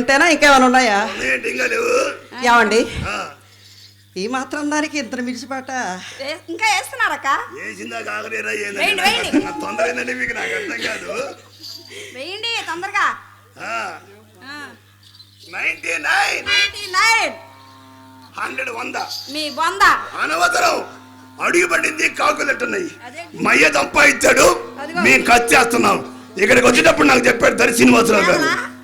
ఇంతేనా ఇంకేమైనా ఉన్నాయా? ఏమండి? ఈ మాత్రం దానికి ఇంత మిడిచిపాట ఏ- ఇంకా వేస్తున్నారక్క. తొందర మీకు? నాకు అర్థం కాదు. వేయండి తొందరగా. Ninety nine. Ninety nine. Hundred వంద. మీ అనవసరం. అడుగు పడింది కాకులెట్టున్నాయి? మయ్య సంపాదించాడు అదిగో. మేము ఖర్చు చేస్తున్నాం. ఇక్కడికి వచ్చేటప్పుడు నాకు చెప్పాడు దరి శ్రీనివాసరావు గారు?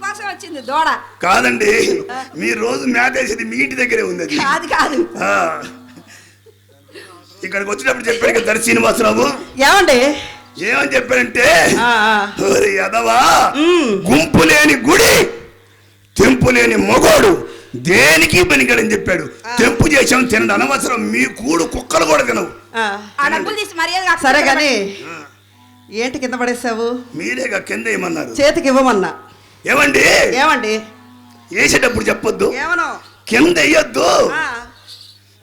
మీకోసం వచ్చింది దూడ. కాదండి మీ రోజు మేత వేసేది మీ ఇంటి దగ్గరే ఉంది అది కాదు కాదు. ఆ. ఇక్కడికి వచ్చినప్పుడు చెప్పాడు కదా దరి శ్రీనివాసరావు. ఏమండి? ఏమని చెప్పాడంటే యదవా. గుంపు లేని గుడి తెంపు లేని మొగోడు దేనికి పనికిడని చెప్పాడు. తెంపు చేసాం తినడం అనవసరం మీ కూడు కుక్కలు కూడా తినవు. సరే గాని ఏంటి కింద పడేసావు? మీరేగా కింద ఏమన్నారు? చేతికి ఇవ్వమన్నా. ఏమండి? ఏమండి? వేసేటప్పుడు చెప్పొద్దు. ఏమనో? కింద వేయొద్దు.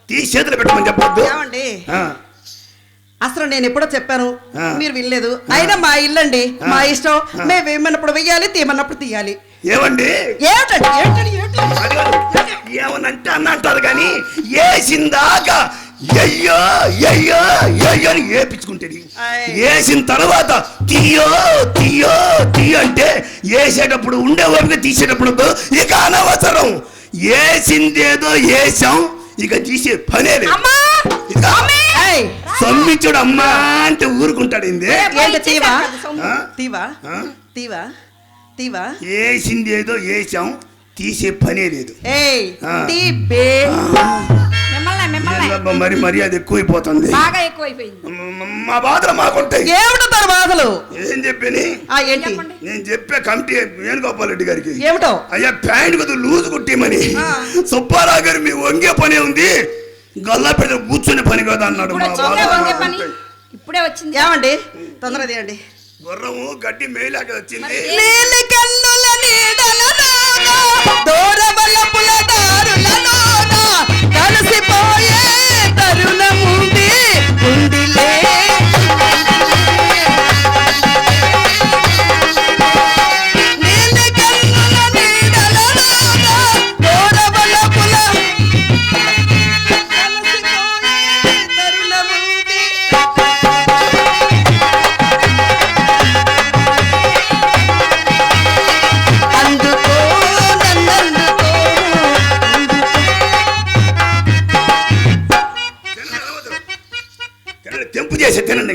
తీసి చేతులు పెట్టమని చెప్పొద్దు. ఏమండి? అసలు నేను ఎప్పుడో చెప్పాను. మీరు వినలేదు. అయినా మా ఇల్లండి మా ఇష్టం. మేము వేయమన్నప్పుడు వెయ్యాలి తీయమన్నప్పుడు తీయాలి. ఏమండి? ఏమిటండి? ఏమిటండి. ఏమనంటే అన్న అంటారు కానీ వేసిందాకా అయ్యో అయ్యో అయ్యో అని ఏపించుకుంటుంది ఆయ్. వేసిన తర్వాత తీయో తీయో తీయో అంటే వేసేటప్పుడు ఉండే ఓపిక తీసేటప్పుడు. ఇక అనవసరం. వేసిందేదో వేసాం ఇక తీసే పనే లేదు. సొమ్మిచ్చుడు అమ్మా అంటే ఊరుకుంటాడు తీవా? తీవా? తీవా? తీవా? వేసిందేదో వేసాం తీసే పనే లేదు. మరి మర్యాద ఎక్కువైపోతుంది. బాగా ఎక్కువైపోయింది. మ- బాధలు మాకుంటాయి. ఏమిటో తర్వాతలు ఏం చెప్పని? ఆ ఏంటి? చెప్పండి. నేను చెప్పే కమిటీ వేణుగోపాల్ రెడ్డి గారికి. ఏమిటో? అయ్యా ప్యాంట్ కొద్ది లూజు కుట్టిమని. సుబ్బారావు గారు మీ వంగే పనే ఉంది. గల్లా పెద్ద కూర్చునే పని కదా అన్నాడు. ఇప్పుడు మా వచ్చిందే బాధలు ఏమండి? తొందర తీయండి. గుర్రము గడ్డి మేలాక వచ్చింది. కన్నుల నీడలలోన, దూరవలపుల దారులలోన, కలిసిపోయే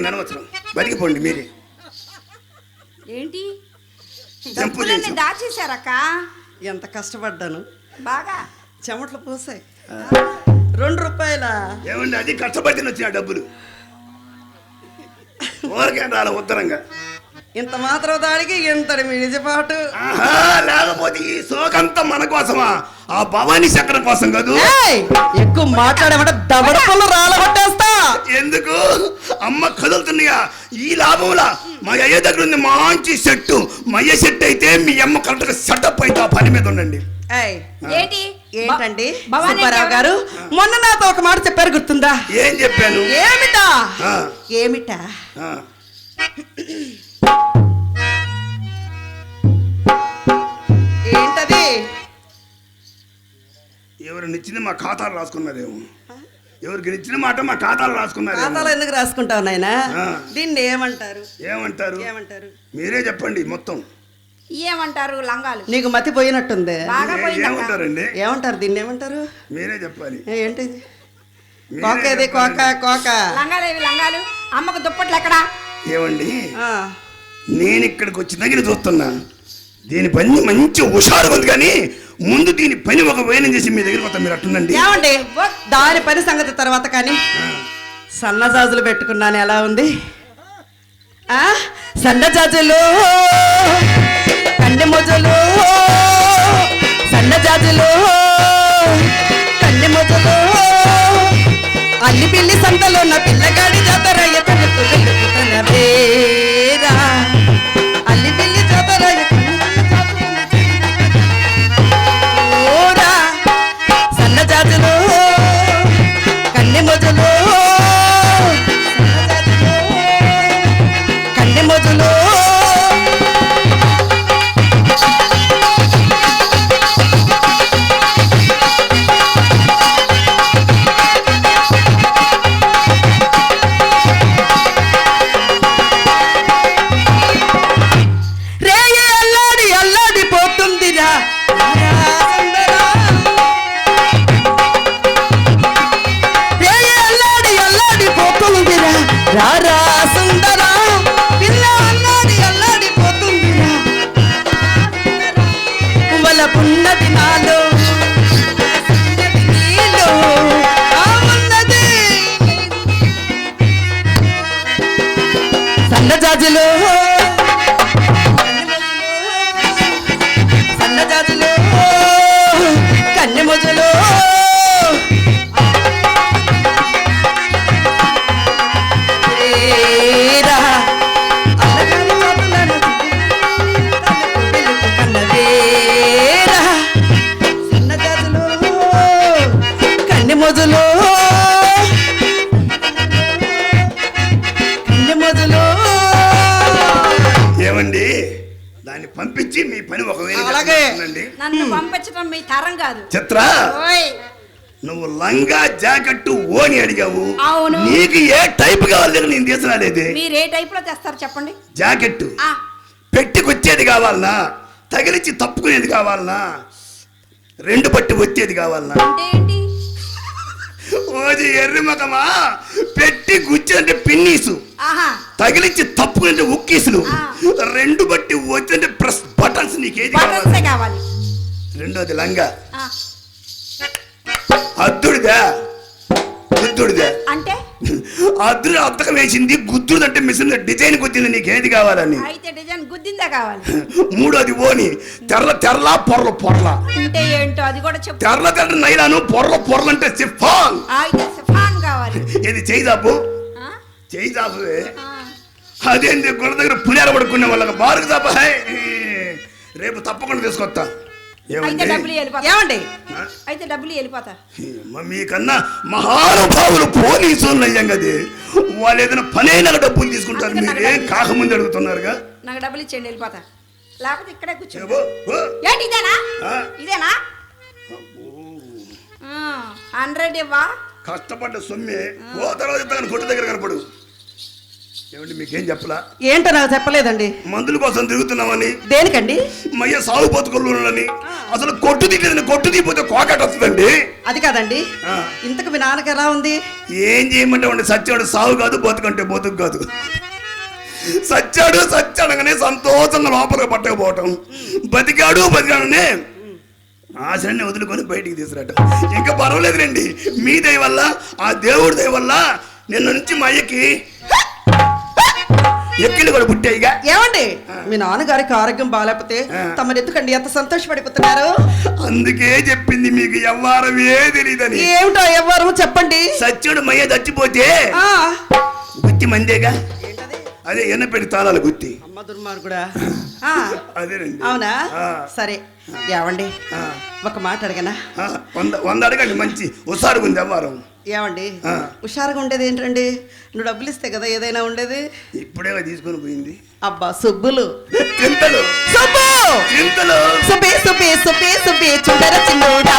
ఇంక అనవసరం బతికిపోండి మీరే. ఏంటి? డబ్బులన్నీ దాచేశారక్క. ఎంత కష్టపడ్డాను. బాగా. చెమట్లు పోసాయి. రెండు రూపాయల? ఏమండి అది కష్టపడితే వచ్చిన డబ్బులు. ఊరికే రాల ఉత్తరంగా. ఇంత మాత్రం దానికి ఇంతటి మిడిచిపాటు ఆహా లేకపోతే ఈ సోకంతా మన కోసమా? ఆ భవానీ చక్రం కోసం కాదు. ఏయ్! ఎక్కువ మాట్లాడేమంటే దవడ పళ్ళు రాలగొట్టేస్తా ఎందుకు? అమ్మ కదులుతున్నాయా ఈ లాభంలా మా అయ్య దగ్గర ఉంది మంచి సెట్టు. మా అయ్య సెట్ అయితే మీ అమ్మ కరెక్ట్గా సెటప్ అయితే ఆ పని మీద ఉండండి. ఏయ్! ఏంటి? ఏంటండి? సుబ్బారావు? గారు మొన్న నాతో ఒక మాట చెప్పారు గుర్తుందా? ఏం చెప్పాను? ఏమిటా? ఆ, ఏమిటా? ఆ. ఏంటది? ఎవరు ఇచ్చింది మా ఖాతాలు రాసుకున్నారేమో. ఎవరికి ఇచ్చిన మాట మా ఖాతాలు రాసుకున్నారేమో ఖాతాలో ఎందుకు రాసుకుంటావు నాయనా. దీన్ని ఏమంటారు? ఏమంటారు? ఏమంటారు? మీరే చెప్పండి మొత్తం. ఏమంటారు లంగాలు? నీకు మతి పోయినట్టుంది. ఏమంటారండి? ఏమంటారు దీన్ని ఏమంటారు? మీరే చెప్పాలి. ఏ, ఏంటిది? మీరే కోక ఇది కోక. కోక. లంగాలు ఏవి లంగాలు? అమ్మకు దుప్పట్లు ఎక్కడా? ఏమండి? ఆ, నేను ఇక్కడికి వచ్చి దగ్గర చూస్తున్నా. దీని పని మంచి హుషారు ఉంది కానీ ముందు దీని పని ఒక వైనం చేసి మీ దగ్గరికి వస్తాం మీరు అట్టుండండి. ఏమండి? దాని పని సంగతి తర్వాత కానీ. సన్నజాజులు పెట్టుకున్నాను ఎలా ఉంది? ఆ సన్నజాజులు కంది మొజలు సన్నజాజులు కంది మొజలు అల్లి పిల్లి సంతలో నా పిల్లగాడి వెలుగుతున్న వేరా. అల్లి పిల్లి జాతరయ్య పంపించడం మీ తరం కాదు. చిత్ర! నువ్వు లంగా జాకెట్ ఓని అడిగావు. అవును. నీకు ఏ టైప్ కావాలి నేను తీసుకురాలేదే మీరు ఏ టైప్లో తెస్తారు చెప్పండి జాకెట్ పెట్టికొచ్చేది కావాలనా? తగిలిచ్చి తప్పుకునేది కావాలనా? రెండు పట్టి వచ్చేది కావాలనా? ఓజీ ఎర్రి మకమా పెట్టి గుచ్చిందంటే పిన్నీసు. ఆహా. తగిలిచ్చి తప్పుకునే ఉక్కీసులు. రెండు బట్టి వచ్చిందంటే ప్రెస్ బటన్స్ నీకేది కావాలి. రెండోది లంగా. అద్దుడిదా. గుద్దుడిదా అంటే? అద్దుడు అద్దకం వేసింది గుద్దుడు అంటే మిషన్ డిజైన్ వచ్చింది నీకేది కావాలని? అయితే డిజైన్ గుద్దిందే కావాలి? మూడోది ఓని. తెరల తెరల పొరల పొరల. అంటే ఏంటో అది కూడా చెప్పు. తెరల తెరల నైలాను పొరల పొరలు అంటే సిఫాన్ అయితే సిఫాన్ కావాలి. ఇది చేయి ఆ. అదేంటి గుళ్ళ దగ్గర పులిహార పడుకునే వాళ్ళకి బారుకు తప్ప హై. రేపు తప్పకుండా తీసుకొస్తా. అయితే డబ్బులు వెళ్ళిపోతా. ఏమండి? అయితే డబ్బులు వెళ్ళిపోతా. మీకన్నా మహానుభావులు పోలీసులు అయ్యాం కదే. వాళ్ళు ఏదైనా పనైనా డబ్బులు తీసుకుంటారు మీరేం. కాకముందు అడుగుతున్నారుగా. నాకు డబ్బులు ఇచ్చేయండి వెళ్ళిపోతా. లేకపోతే ఇక్కడే కూర్చో. ఏంటి ఇదేనా. ఇదేనా? హండ్రెడ్ ఇవ్వా? కష్టపడ్డ సొమ్మె. ఓ తర్వాత కొట్టు దగ్గర కనపడు. ఏమండి మీకేం చెప్పలా? ఏంటో నాకు చెప్పలేదండి. మందుల కోసం తిరుగుతున్నామని. దేనికండి? మయ్య సాగు బతుకులని అసలు కొట్టు తీయలేదని కొట్టు తీయపోతే కోకట వస్తుందండి. అది కాదండి. ఇంతకు మీ నాన్నకి ఎలా ఉంది? ఏం చేయమంటే సచ్చాడు సాగు కాదు బతుకంటే బతుకు కాదు. సచ్చాడు సచ్చాడగానే సంతోషంగా లోపలికి పట్టకపోవటం. బతికాడు బతికాడనే. ఆశని వదులుకొని బయటికి తీసుకురావటం ఇంకా పర్వాలేదులేండి. మీ దయ వల్ల ఆ దేవుడి దయ వల్ల నిన్న నుంచి మా అయ్యకి ఎక్కిలు కూడా పుట్టాయిగా ఏమండి? మీ నాన్నగారికి ఆరోగ్యం బాగాలేకపోతే. తమరు ఎందుకండి ఎంత సంతోషపడిపోతున్నారు? అందుకే చెప్పింది మీకు ఎవ్వారమే తెలియదని ఏమిటో ఎవరు చెప్పండి. సత్యుడు మయ్య చచ్చిపోతే ఆ. గుత్తి మందేగా? అదే ఎన్న పెట్టి తాళాలు గుత్తి. దుర్మార్గుడా అదేనండి. అవునా. సరే ఏమండి? ఒక మాట అడగనా? వంద అడగండి మంచి ఉసారు ఉంది అవ్వారం. ఏమండి. హుషారుగా ఉండేది ఏంటండి? నువ్వు డబ్బులు ఇస్తే కదా ఏదైనా ఉండేది? ఇప్పుడే తీసుకొని పోయింది. అబ్బా సుబ్బులు. చింతలు సుబ్బు! చింతలు సుబ్బి సుబ్బి సుబ్బి సుబ్బి చూడర చిన్నోడా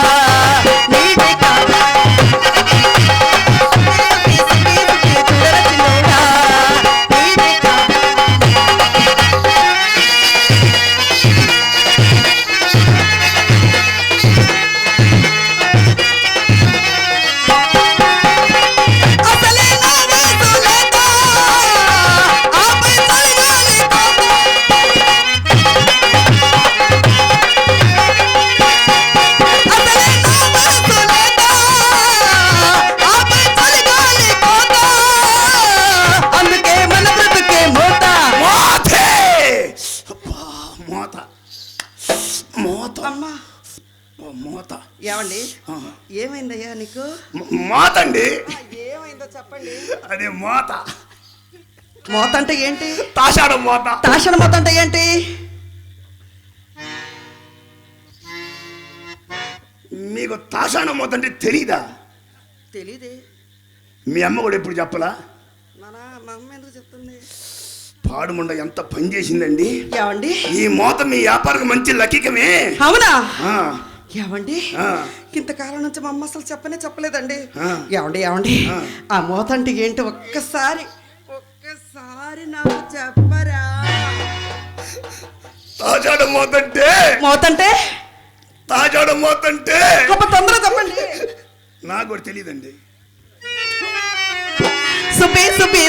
మోత. అమ్మా. మోత. ఏమండి? ఏమైందయ్యా నీకు? మోత అండి ఏమైందో చెప్పండి. అదే మోత. మోత అంటే ఏంటి? తాషాడం మోత. తాషణ మోత అంటే ఏంటి? మీకు తాషాడం మోత అంటే తెలీదా? తెలీదే. మీ అమ్మ కూడా ఎప్పుడు చెప్పలా? మన మా అమ్మ ఎందుకు చెప్తుంది? పాడుముండ ఎంత పని చేసిందండి? ఏమండి ఈ మోత మీ వ్యాపారం మంచి లకికమే అవునా? ఏమండి. ఇంతకాలం నుంచి మా అమ్మ అసలు చెప్పనే చెప్పలేదండి. ఏమండి ఏమండి ఆ. మూత అంటే ఏంటి ఒక్కసారి? ఒక్కసారి నాకు చెప్పరా? తాజాడ మోత అంటే మూత అంటే తాజాడ మోత అంటే అబ్బా తొందరగా చెప్పండి. నాకు కూడా తెలియదండి. సుబ్బి సుబ్బి